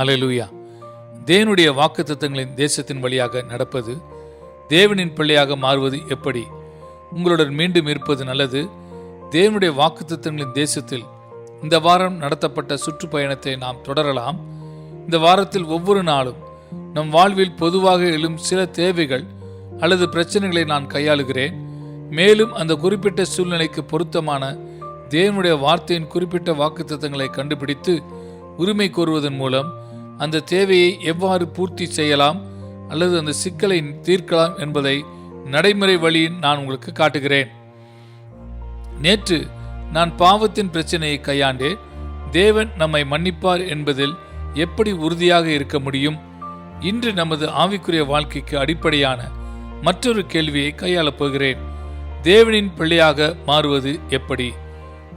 அலையலூயா தேவனுடைய வாக்கு தத்துவங்களின் தேசத்தின் வழியாக நடப்பது தேவனின் பிள்ளையாக மாறுவது எப்படி? உங்களுடன் மீண்டும் இருப்பது நல்லது. தேவனுடைய வாக்கு தத்துவங்களின் தேசத்தில் இந்த வாரம் நடத்தப்பட்ட சுற்றுப்பயணத்தை நாம் தொடரலாம். இந்த வாரத்தில் ஒவ்வொரு நாளும் நம் வாழ்வில் பொதுவாக எழும் சில தேவைகள் அல்லது பிரச்சனைகளை நான் கையாளுகிறேன். மேலும் அந்த குறிப்பிட்ட சூழ்நிலைக்கு பொருத்தமான தேவனுடைய வார்த்தையின் குறிப்பிட்ட வாக்குத்தத்தங்களை கண்டுபிடித்து உரிமை கோருவதன் மூலம் அந்த தேவையை எவ்வாறு பூர்த்தி செய்யலாம் அல்லது அந்த சிக்கலை தீர்க்கலாம் என்பதை நடைமுறை வழியில் நான் உங்களுக்கு காட்டுகிறேன். நேற்று நான் பாவத்தின் பிரச்சனையை கையாண்டே தேவன் நம்மை மன்னிப்பார் என்பதில் எப்படி உறுதியாக இருக்க முடியும்? இன்று நமது ஆவிக்குரிய வாழ்க்கைக்கு அடிப்படையான மற்றொரு கேள்வியை கையாளப் போகிறேன். தேவனின் பிள்ளையாக மாறுவது எப்படி?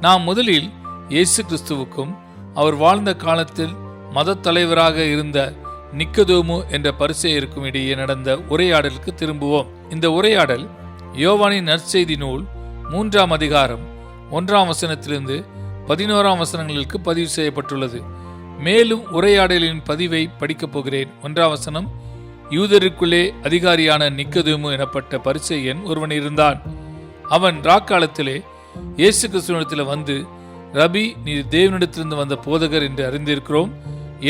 நாம் முதலில் இயேசு கிறிஸ்துவுக்கும் அவர் வாழ்ந்த காலத்தில் மத தலைவராக இருந்த நிக்கதோமு என்ற பரிசெயருக்கும் இடையே நடந்த உரையாடலுக்கு திரும்புவோம். இந்த உரையாடல் யோவானின் நற்செய்தி நூல் மூன்றாம் அதிகாரம் ஒன்றாம் வசனத்திலிருந்து பதினோராம் வசனங்களுக்கு பதிவு செய்யப்பட்டுள்ளது. மேலும் உரையாடலின் பதிவை படிக்கப் போகிறேன். ஒன்றாம் வசனம் யூதருக்குள்ளே அதிகாரியான நிக்கதுமு எனப்பட்ட பரிசெயன் ஒருவன் இருந்தான். அவன் ராக்காலத்திலே இயேசு கிறிஸ்துவனிடத்தில் வந்து ரபி நீ தேவனிடத்திலிருந்து வந்த போதகர் என்று அறிந்திருக்கிறோம்.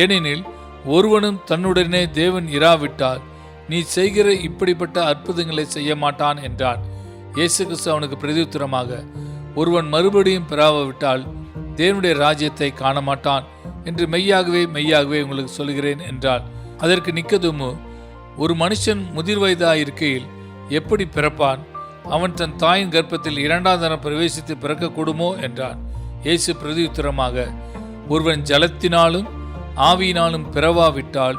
ஏனெனில் ஒருவனும் தன்னுடனே தேவன் இராவிட்டால் நீ செய்கிற இப்படிப்பட்ட அற்புதங்களை செய்ய மாட்டான் என்றான். இயேசு கிறிஸ்து அவனுக்கு பிரதியுத்தரமாக ஒருவன் மறுபடியும் பெறாவிட்டால் தேவனுடைய ராஜ்யத்தை காண மாட்டான் என்று மெய்யாகவே மெய்யாகவே உங்களுக்கு சொல்கிறேன் என்றார் அதற்கு நிக்கதுமு ஒரு மனுஷன் முதிர் வயதாக இருக்கையில் எப்படி பிறப்பான்? அவன் தன் தாயின் கர்ப்பத்தில் இரண்டாம் தரம் பிரவேசித்து பிறக்கக்கூடுமோ? என்றான். இயேசு பிரதியுத்தரமாக ஒருவன் ஜலத்தினாலும் ஆவியினாலும் பிறவாவிட்டால்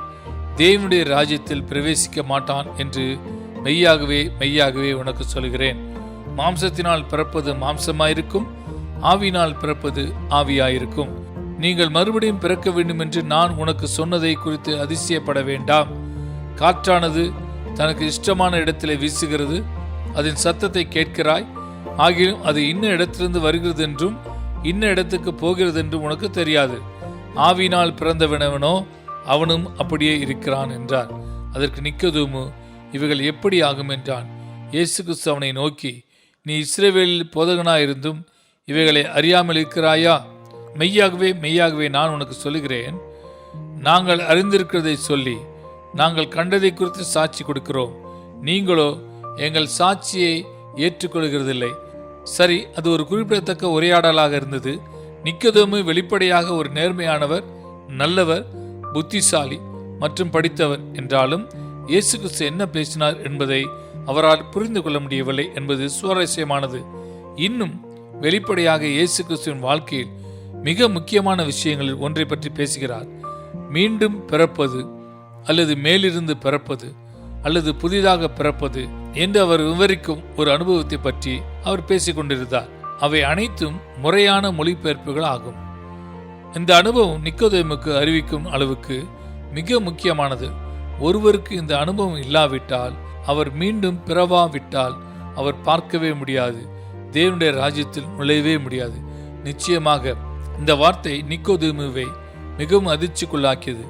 தேவனுடைய ராஜ்யத்தில் பிரவேசிக்க மாட்டான் என்று மெய்யாகவே மெய்யாகவே உனக்கு சொல்கிறேன். மாம்சத்தினால் பிறப்பது மாம்சமாயிருக்கும் ஆவியினால் பிறப்பது ஆவியாயிருக்கும். நீங்கள் மறுபடியும் பிறக்க வேண்டும் என்று நான் உனக்கு சொன்னதை குறித்து அதிசயப்பட வேண்டாம். காற்றானது தனக்கு இஷ்டமான இடத்திலே வீசுகிறது அதன் சத்தத்தை கேட்கிறாய் ஆகிலும் அது இன்ன இடத்திலிருந்து வருகிறது என்றும் இன்ன இடத்துக்கு போகிறது என்றும் உனக்கு தெரியாது. ஆவினால் பிறந்தவனவனோ அவனும் அப்படியே இருக்கிறான் என்றார். அதற்கு நிக்கதுமு இவைகள் எப்படி ஆகும் என்றான். இயேசு கிறிஸ்து அவனை நோக்கி நீ இஸ்ரேவேலில் போதகனாயிருந்தும் இவைகளை அறியாமல் இருக்கிறாயா? மெய்யாகவே மெய்யாகவே நான் உனக்கு சொல்லுகிறேன். நாங்கள் அறிந்திருக்கிறதை சொல்லி நாங்கள் கண்டதை குறித்து சாட்சி கொடுக்கிறோம். நீங்களோ எங்கள் சாட்சியை ஏற்றுக்கொள்கிறதில்லை. சரி அது ஒரு குறிப்பிடத்தக்க உரையாடலாக இருந்தது. நிக்கதோமு வெளிப்படையாக ஒரு நேர்மையானவர் நல்லவர் புத்திசாலி மற்றும் படித்தவர் என்றாலும் இயேசு கிறிஸ்து என்ன பேசினார் என்பதை அவரால் புரிந்து கொள்ள முடியவில்லை என்பது சுவாரஸ்யமானது. இன்னும் வெளிப்படையாக இயேசு கிறிஸ்துவின் வாழ்க்கையில் மிக முக்கியமான விஷயங்களில் ஒன்றை பற்றி பேசுகிறார். மீண்டும் பிறப்பது அல்லது மேலிருந்து பிறப்பது அல்லது புதிதாக பிறப்பது என்று அவர் விவரிக்கும் ஒரு அனுபவத்தை பற்றி அவர் பேசிக்கொண்டிருந்தார். அவை அனைத்தும் முறையான மொழிபெயர்ப்புகள் ஆகும் இந்த அனுபவம் நிக்கோதேமுக்கு அறிவிக்கும் அளவுக்கு மிக முக்கியமானது. ஒருவருக்கு இந்த அனுபவம் இல்லாவிட்டால் அவர் மீண்டும் பிறவாவிட்டால் அவர் பார்க்கவே முடியாது. தேவனுடைய ராஜ்யத்தில் நுழையவே முடியாது. நிச்சயமாக இந்த வார்த்தை நிக்கோதேமுவை மிகவும் அதிர்ச்சிக்குள்ளாக்கியது.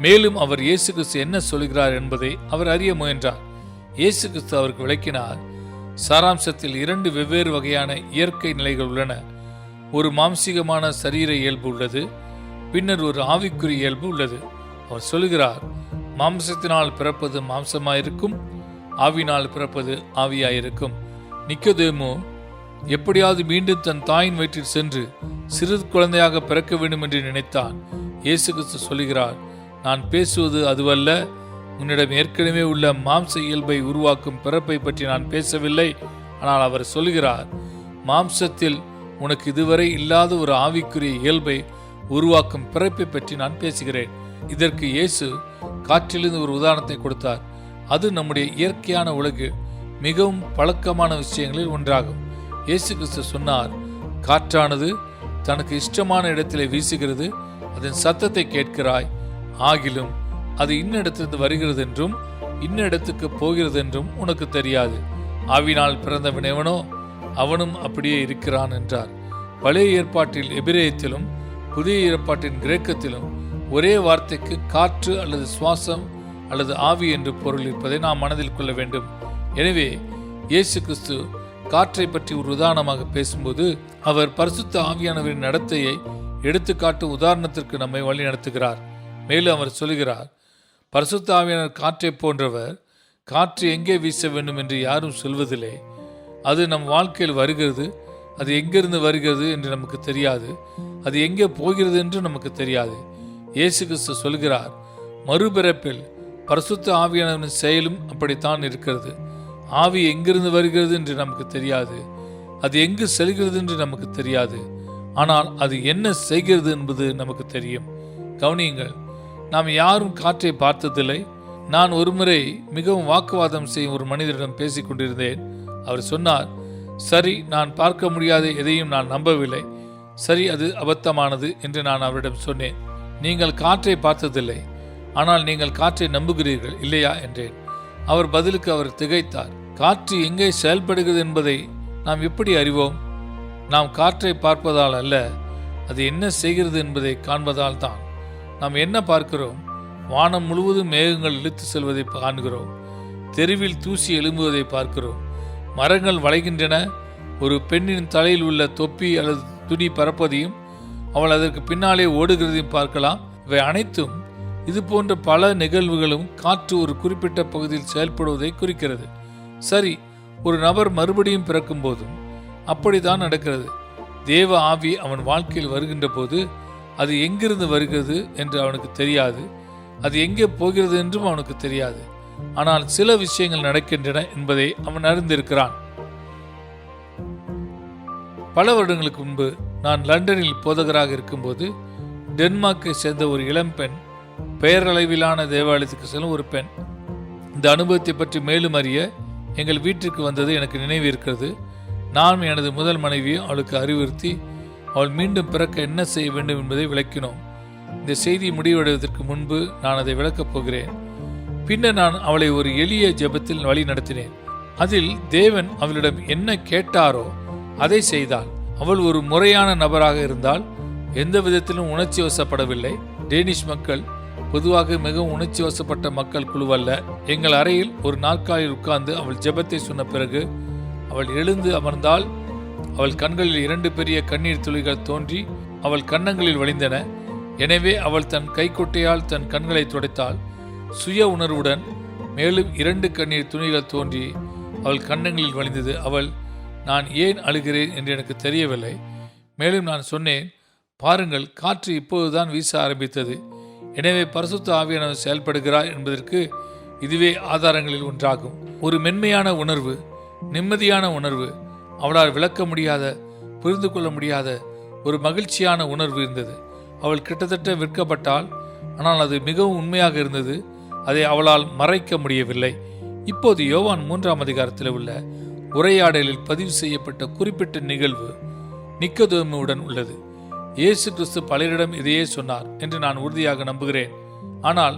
மேலும் அவர் இயேசு கிறிஸ்து என்ன சொல்கிறார் என்பதை அவர் அறிய முயன்றார். இயேசு கிறிஸ்து அவருக்கு விளக்கினார் சாராம்சத்தில் இரண்டு வெவ்வேறு வகையான இயற்கை நிலைகள் உள்ளன. ஒரு மாம்சீகமான சரீர இயல்பு உள்ளது. பின்னர் ஒரு ஆவிக்குரிய இயல்பு உள்ளது. அவர் சொல்கிறார் மாம்சத்தினால் பிறப்பது மாம்சமாயிருக்கும் ஆவினால் பிறப்பது ஆவியாயிருக்கும். நிக்கதேமோ எப்படியாவது மீண்டும் தன் தாயின் வயிற்றில் சென்று சிறு குழந்தையாக பிறக்க வேண்டும் என்று நினைத்தான். இயேசு கிறிஸ்து சொல்கிறார் நான் பேசுவது அதுவல்ல உன்னிடம் ஏற்கனவே உள்ள மாம்ச இயல்பை உருவாக்கும் பிறப்பை பற்றி நான் பேசவில்லை. ஆனால் அவர் சொல்கிறார் மாம்சத்தில் உனக்கு இதுவரை இல்லாத ஒரு ஆவிக்குரிய இயல்பை உருவாக்கும் பிறப்பை பற்றி நான் பேசுகிறேன். இதற்கு இயேசு காற்றிலிருந்து ஒரு உதாரணத்தை கொடுத்தார். அது நம்முடைய இயற்கையான உலகு மிகவும் பழக்கமான விஷயங்களில் ஒன்றாகும். இயேசு கிறிஸ்து சொன்னார் காற்றானது தனக்கு இஷ்டமான இடத்திலே வீசுகிறது அதன் சத்தத்தை கேட்கிறாய் ஆகிலும் அது இன்ன இடத்திலிருந்து வருகிறது என்றும் இன்ன இடத்துக்கு போகிறது என்றும் உனக்கு தெரியாது. ஆவினால் பிறந்தவன் எவனோ அவனும் அப்படியே இருக்கிறான் என்றார். பழைய ஏற்பாட்டில் எபிரேயத்திலும் புதிய ஏற்பாட்டின் கிரேக்கத்திலும் ஒரே வார்த்தைக்கு காற்று அல்லது சுவாசம் அல்லது ஆவி என்று பொருள் இருப்பதை நாம் மனதில் கொள்ள வேண்டும். எனவே இயேசு கிறிஸ்து காற்றை பற்றி ஒரு உதாரணமாக பேசும்போது அவர் பரிசுத்த ஆவியானவரின் நடத்தையை எடுத்துக்காட்டு உதாரணத்திற்கு நம்மை வழி நடத்துகிறார் மேலும் அவர் சொல்கிறார் பரிசுத்த காற்றை போன்றவர் காற்று எங்கே வீச வேண்டும் என்று யாரும் சொல்வதில்லை. அது நம் வாழ்க்கையில் வருகிறது. அது எங்கிருந்து வருகிறது என்று நமக்கு தெரியாது. அது எங்கே போகிறது என்று நமக்கு தெரியாது. இயேசு கிறிஸ்து சொல்கிறார் மறுபிறப்பில் பரிசுத்த ஆவியானவரின் செயலும் அப்படித்தான் இருக்கிறது. ஆவி எங்கிருந்து வருகிறது என்று நமக்கு தெரியாது. அது எங்கு செல்கிறது என்று நமக்கு தெரியாது. ஆனால் அது என்ன செய்கிறது என்பது நமக்கு தெரியும். கவனியுங்கள் நாம் யாரும் காற்றை பார்த்ததில்லை. நான் ஒருமுறை மிகவும் வாக்குவாதம் செய்யும் ஒரு மனிதரிடம் பேசிக் கொண்டிருந்தேன். அவர் சொன்னார் சரி நான் பார்க்க முடியாத எதையும் நான் நம்பவில்லை. சரி அது அபத்தமானது என்று நான் அவரிடம் சொன்னேன். நீங்கள் காற்றை பார்த்ததில்லை. ஆனால் நீங்கள் காற்றை நம்புகிறீர்கள் இல்லையா? என்றேன். அவர் பதிலுக்கு அவர் திகைத்தார். காற்று எங்கே செயல்படுகிறது என்பதை நாம் எப்படி அறிவோம்? நாம் காற்றை பார்ப்பதால் அல்ல அது என்ன செய்கிறது என்பதை காண்பதால் தான். நாம் என்ன பார்க்கிறோம்? வானம் முழுவதும் மேகங்கள் இழுத்து செல்வதை காண்கிறோம். தெருவில் தூசி எழும்புவதை பார்க்கிறோம். மரங்கள் வளைகின்றன. ஒரு பெண்ணின் தலையில் உள்ள தொப்பி அல்லது துணி பறப்பதையும் அவள் அதற்கு பின்னாலே ஓடுகிறதையும் பார்க்கலாம். இவை அனைத்தும் இது போன்ற பல நிகழ்வுகளும் காற்று ஒரு குறிப்பிட்ட பகுதியில் செயல்படுவதை குறிக்கிறது. சரி ஒரு நபர் மறுபடியும் பிறக்கும் போதும் அப்படித்தான் நடக்கிறது. தேவ ஆவி அவன் வாழ்க்கையில் வருகின்ற போது அது எங்கிருந்து வருகிறது என்று அவனுக்கு தெரியாது. அது எங்கே போகிறது என்றும் அவனுக்கு தெரியாது. ஆனால் சில விஷயங்கள் நடக்கின்றன என்பதை அவன் அறிந்திருக்கிறான். பல வருடங்களுக்கு முன்பு நான் லண்டனில் போதகராக இருக்கும்போது டென்மார்க்கை சேர்ந்த ஒரு இளம்பெண் பெயரளவிலான தேவாலயத்துக்கு செல்லும் ஒரு பெண் இந்த அனுபவத்தை பற்றி மேலும் அறிய எங்கள் வீட்டிற்கு வந்தது எனக்கு நினைவு இருக்கிறது. நான் எனது முதல் மனைவியும் அவளுக்கு அறிவுறுத்தி அவள் மீண்டும் பிறக்க என்ன செய்ய வேண்டும் என்பதை விளக்கினோம். இந்த செய்தி முடிவடைவதற்கு முன்பு நான் அதை விளக்கப் போகிறேன். பின்னர் நான் அவளை ஒரு எளிய ஜெபத்தில் வழி நடத்தினேன். அதில் தேவன் அவளிடம் என்ன கேட்டாரோ அதை செய்தாள். அவள் ஒரு முறையான நபராக இருந்தால் எந்த விதத்திலும் உணர்ச்சி வசப்படவில்லை. டேனிஷ் மக்கள் பொதுவாக மிகவும் உணர்ச்சி வசப்பட்ட மக்கள் குழுவல்ல எங்கள் அறையில் ஒரு நாற்காலில் உட்கார்ந்து அவள் ஜெபத்தை சொன்ன பிறகு அவள் எழுந்து அமர்ந்தால் அவள் கண்களில் இரண்டு பெரிய கண்ணீர் துளிகள் தோன்றி அவள் கன்னங்களில் வழிந்தன. எனவே அவள் தன் கைக்குட்டையால் தன் கண்களை துடைத்தாள். சுய உணர்வுடன் மேலும் இரண்டு கண்ணீர் துணிகள் தோன்றி அவள் கன்னங்களில் வழிந்தது. அவள் நான் ஏன் அழுகிறேன்? என்று எனக்கு தெரியவில்லை. மேலும் நான் சொன்னேன் பாருங்கள் காற்று இப்போதுதான் வீச ஆரம்பித்தது. எனவே பரிசுத்த ஆவியானவர் செயல்படுகிறார் என்பதற்கு இதுவே ஆதாரங்களில் ஒன்றாகும். ஒரு மென்மையான உணர்வு நிம்மதியான உணர்வு அவளால் விளக்க முடியாத புரிந்து கொள்ள முடியாத ஒரு மகிழ்ச்சியான உணர்வு இருந்தது. அவள் கிட்டத்தட்ட விற்கப்பட்டாள். ஆனால் அது மிகவும் உண்மையாக இருந்தது. அதை அவளால் மறைக்க முடியவில்லை. இப்போது யோவான் மூன்றாம் அதிகாரத்தில் உள்ள உரையாடலில் பதிவு செய்யப்பட்ட குறிப்பிட்ட நிகழ்வு நிக்கதோமியுடன் உள்ளது. இயேசு கிறிஸ்து பலரிடம் இதையே சொன்னார் என்று நான் உறுதியாக நம்புகிறேன். ஆனால்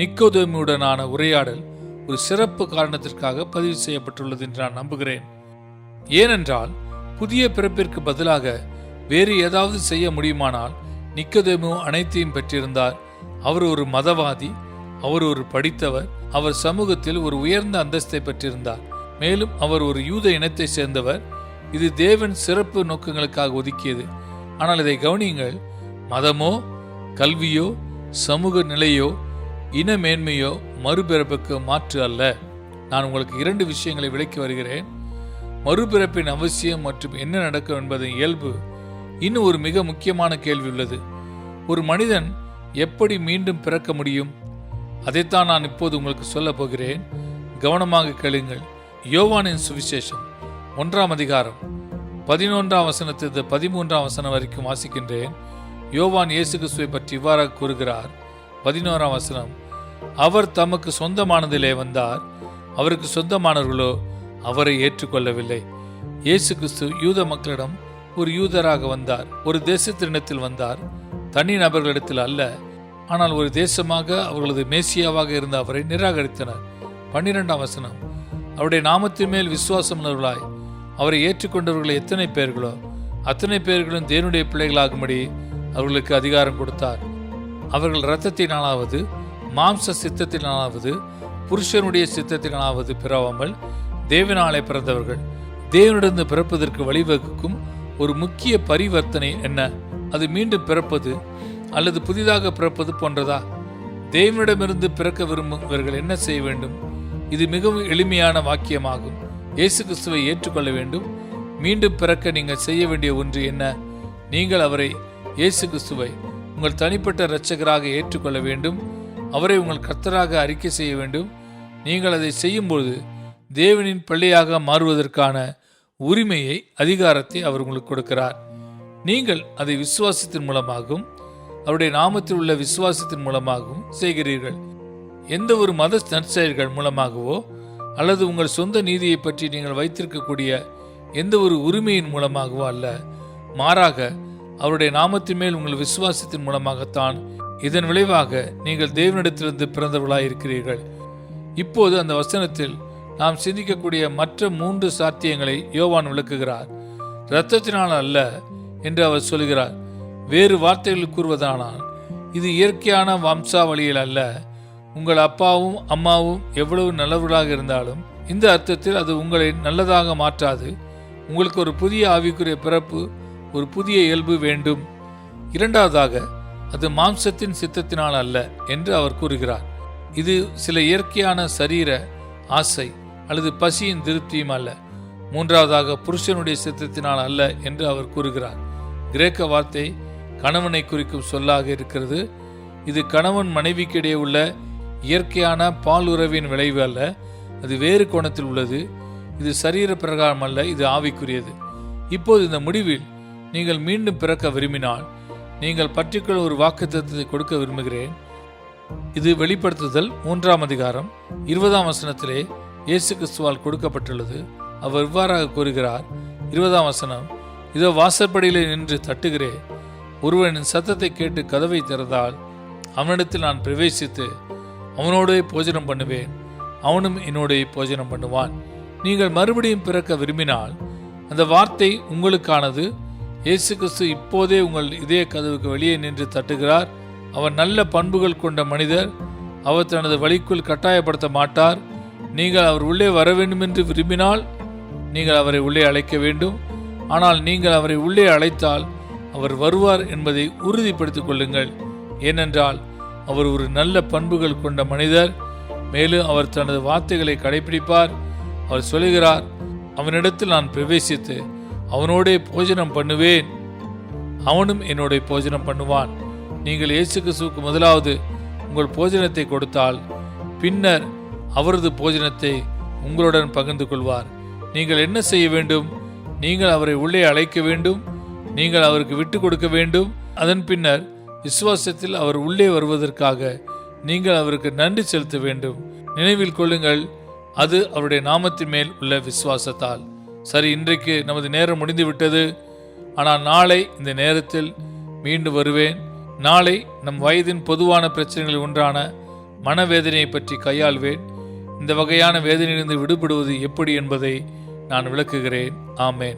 நிக்கோதோமியுடனான உரையாடல் ஒரு சிறப்பு காரணத்திற்காக பதிவு செய்யப்பட்டுள்ளது என்று நான் நம்புகிறேன். ஏனென்றால் புதிய பிறப்பிற்கு பதிலாக வேறு ஏதாவது செய்ய முடியுமானால் நிக்கதேமு அனைத்தையும் பெற்றிருந்தார். அவர் ஒரு மதவாதி அவர் ஒரு படித்தவர் அவர் சமூகத்தில் ஒரு உயர்ந்த அந்தஸ்தை பெற்றிருந்தார். மேலும் அவர் ஒரு யூத இனத்தை சேர்ந்தவர். இது தேவன் சிறப்பு நோக்கங்களுக்காக ஒதுக்கியது. ஆனால் இதை கவனியுங்கள். மதமோ கல்வியோ சமூக நிலையோ இன மேன்மையோ மறுபிறப்புக்கு மாற்று அல்ல. நான் உங்களுக்கு இரண்டு விஷயங்களை விளக்கி வருகிறேன். மறுபிறப்பின் அவசியம் மற்றும் என்ன நடக்கும் என்பதன் இயல்பு இன்னும் ஒரு மிக முக்கியமான கேள்வி உள்ளது. ஒரு மனிதன் எப்படி மீண்டும் பிறக்க முடியும்? அதைத்தான் நான் இப்போது உங்களுக்கு சொல்லப் போகிறேன். கவனமாக கேளுங்கள். யோவானின் சுவிசேஷம் ஒன்றாம் அதிகாரம் பதினொன்றாம் வசனத்திலிருந்து பதிமூன்றாம் வசனம் வரைக்கும் வாசிக்கின்றேன். யோவான் இயேசு கிறிஸ்துவை பற்றி இவ்வாறாக கூறுகிறார். பதினோராம் வசனம் அவர் தமக்கு சொந்தமானதிலே வந்தார். அவருக்கு சொந்தமானவர்களோ அவரை ஏற்றுக்கொள்ளவில்லை. இயேசு கிறிஸ்து யூத மக்களிடம் ஒரு யூதராக வந்தார். ஒரு தேசத்தினிடத்தில் வந்தார். தனி நபர்களிடத்தில் அல்ல. ஆனால் ஒரு தேசமாக அவர்களது மேசியாவாக இருந்த அவரை நிராகரித்தனர். பன்னிரெண்டாம் வசனம். அவருடைய நாமத்தின் மேல் விசுவாசமுள்ளவர்களாய் அவரை ஏற்றுக்கொண்டவர்கள் எத்தனை பேர்களோ அத்தனை பேர்களும் தேவனுடைய பிள்ளைகளாகும்படி அவர்களுக்கு அதிகாரம் கொடுத்தார். அவர்கள் இரத்தத்தினாலாவது மாம்ச சித்தத்தினாலாவது புருஷனுடைய சித்தத்தினாலாவது பிறவாமல் தேவனாலே பிறந்தவர்கள். தேவனிடந்து பிறப்பதற்கு வழிவகுக்கும் ஒரு முக்கிய பரிவர்த்தனை என்ன? அது மீண்டும் பிறப்பது அல்லது புதிதாக பிறப்பது போன்றதா? தேவனிடமிருந்து பிறக்க விரும்பும் இவர்கள் என்ன செய்ய வேண்டும்? இது மிகவும் எளிமையான வாக்கியமாகும். இயேசு கிறிஸ்துவை ஏற்றுக்கொள்ள வேண்டும். மீண்டும் பிறக்க நீங்கள் செய்ய வேண்டிய ஒன்று என்ன? நீங்கள் அவரை இயேசு கிறிஸ்துவை உங்கள் தனிப்பட்ட இரட்சகராக ஏற்றுக்கொள்ள வேண்டும். அவரை உங்கள் கர்த்தராக அறிக்கை செய்ய வேண்டும். நீங்கள் அதை செய்யும்பொழுது தேவனின் பள்ளியாக மாறுவதற்கான உரிமையை அதிகாரத்தை அவர் உங்களுக்கு கொடுக்கிறார். நீங்கள் அதை விசுவாசத்தின் மூலமாகவும் அவருடைய நாமத்தில் உள்ள விசுவாசத்தின் மூலமாகவும் செய்கிறீர்கள். எந்த ஒரு மத நற்செயல்கள் மூலமாகவோ அல்லது உங்கள் சொந்த நீதியை பற்றி நீங்கள் வைத்திருக்கக்கூடிய எந்த ஒரு உரிமையின் மூலமாகவோ அல்ல. மாறாக அவருடைய நாமத்தின் மேல் உங்கள் விசுவாசத்தின் மூலமாகத்தான் இதன் விளைவாக நீங்கள் தேவனிடத்திலிருந்து பிறந்தவர்களாக இருக்கிறீர்கள் இப்போது அந்த வசனத்தில் நாம் சிந்திக்கக்கூடிய மற்ற மூன்று சாத்தியங்களை யோவான் விளக்குகிறார். இரத்தத்தினால் அல்ல என்று அவர் சொல்கிறார். வேறு வார்த்தைகளில் கூறுவதானால் இது இயற்கையான வம்சாவளியில் அல்ல. உங்கள் அப்பாவும் அம்மாவும் எவ்வளவு நல்லவர்களாக இருந்தாலும் இந்த அர்த்தத்தில் அது உங்களை நல்லதாக மாற்றாது. உங்களுக்கு ஒரு புதிய ஆவிக்குரிய பிறப்பு ஒரு புதிய இயல்பு வேண்டும். இரண்டாவதாக அது மாம்சத்தின் சித்தத்தினால் அல்ல என்று அவர் கூறுகிறார். இது சில இயற்கையான சரீர ஆசை. அல்லது பசியின் திருப்தியும் அல்ல. மூன்றாவதாக புருஷனுடைய சித்தத்தினால் அல்ல என்று அவர் கூறுகிறார். கிரேக்க வார்த்தை கணவனை குறிக்கும் சொல்லாக இருக்கிறது. இது கணவன் மனைவிக்கிடையே உள்ள இயற்கையான பால் உறவின் விளைவு அல்ல. அது வேறு கோணத்தில் உள்ளது. இது சரீர பிரகாரம் அல்ல இது ஆவிக்குரியது. இப்போது இந்த முடிவில் நீங்கள் மீண்டும் பிறக்க விரும்பினால் நீங்கள் பற்றிக்கொள்ள ஒரு வாக்குத்தத்தத்தை கொடுக்க விரும்புகிறேன். இது வெளிப்படுத்துதல் மூன்றாம் அதிகாரம் இருபதாம் வசனத்திலே இயேசு கிறிஸ்துவால் கொடுக்கப்பட்டுள்ளது. அவர் இவ்வாறாக கூறுகிறார் இருபதாம் வசனம் இதோ வாசற்படியில் நின்று தட்டுகிறேன் ஒருவனின் சத்தத்தை கேட்டு கதவை திறந்தால் அவனிடத்தில் நான் பிரவேசித்து அவனோடே போஜனம் பண்ணுவேன் அவனும் என்னோடே போஜனம் பண்ணுவான். நீங்கள் மறுபடியும் பிறக்க விரும்பினால் அந்த வார்த்தை உங்களுக்கானது. இயேசு கிறிஸ்து இப்போதே உங்கள் இதய கதவுக்கு வெளியே நின்று தட்டுகிறார். அவர் நல்ல பண்புகள் கொண்ட மனிதர் அவர் தனது வழிக்குள் கட்டாயப்படுத்த மாட்டார். நீங்கள் அவர் உள்ளே வர வேண்டும் என்று விரும்பினால் நீங்கள் அவரை உள்ளே அழைக்க வேண்டும். ஆனால் நீங்கள் அவரை உள்ளே அழைத்தால் அவர் வருவார் என்பதை உறுதிப்படுத்திக் கொள்ளுங்கள். ஏனென்றால் அவர் ஒரு நல்ல பண்புகள் கொண்ட மனிதர். மேலும் அவர் தனது வார்த்தைகளை கடைபிடிப்பார். அவர் சொல்லுகிறார் அவனிடத்தில் நான் பிரவேசித்து அவனோடே போஜனம் பண்ணுவேன். அவனும் என்னோட போஜனம் பண்ணுவான். நீங்கள் இயேசு கிறிஸ்துவுக்கு முதலாவது உங்கள் போஜனத்தை கொடுத்தால் பின்னர் அவரது போஜனத்தை உங்களுடன் பகிர்ந்து கொள்வார். நீங்கள் என்ன செய்ய வேண்டும்? நீங்கள் அவரை உள்ளே அழைக்க வேண்டும். நீங்கள் அவருக்கு விட்டு கொடுக்க வேண்டும். அதன் பின்னர் விசுவாசத்தில் அவர் உள்ளே வருவதற்காக நீங்கள் அவருக்கு நன்றி செலுத்த வேண்டும். நினைவில் கொள்ளுங்கள் அது அவருடைய நாமத்தின் மேல் உள்ள விசுவாசத்தால். சரி இன்றைக்கு நமது நேரம் முடிந்து விட்டது ஆனால் நாளை இந்த நேரத்தில் மீண்டும் வருவேன். நாளை நம் வயதின் பொதுவான பிரச்சனைகளில் ஒன்றான மனவேதனையை பற்றி கையாள்வேன். இந்த வகையான வேதனையிலிருந்து விடுபடுவது எப்படி என்பதை நான் விளக்குகிறேன். ஆமேன்.